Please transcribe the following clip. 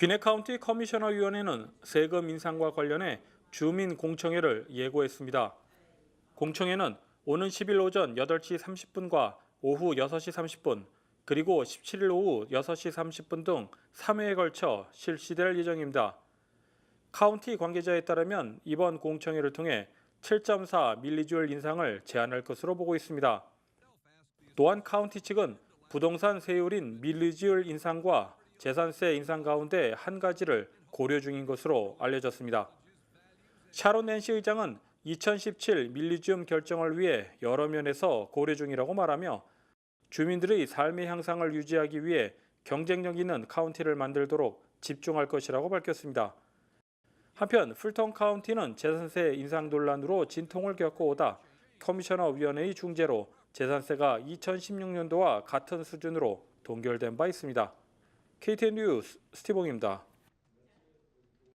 귀네 카운티 커미셔너 위원회는 세금 인상과 관련해 주민 공청회를 예고했습니다. 공청회는 오는 10일 오전 8시 30분과 오후 6시 30분 그리고 17일 오후 6시 30분 등 3회에 걸쳐 실시될 예정입니다. 카운티 관계자에 따르면 이번 공청회를 통해 7.4 밀리주얼 인상을 제안할 것으로 보고 있습니다. 또한 카운티 측은 부동산 세율인 밀리지율 인상과 재산세 인상 가운데 한 가지를 고려 중인 것으로 알려졌습니다. 샤론 낸시 의장은 2017 밀리지움 결정을 위해 여러 면에서 고려 중이라고 말하며 주민들의 삶의 향상을 유지하기 위해 경쟁력 있는 카운티를 만들도록 집중할 것이라고 밝혔습니다. 한편 풀턴 카운티는 재산세 인상 논란으로 진통을 겪어오다 커미셔너 위원회의 중재로 재산세가 2016년도와 같은 수준으로 동결된 바 있습니다. KTN 뉴스 스티봉입니다.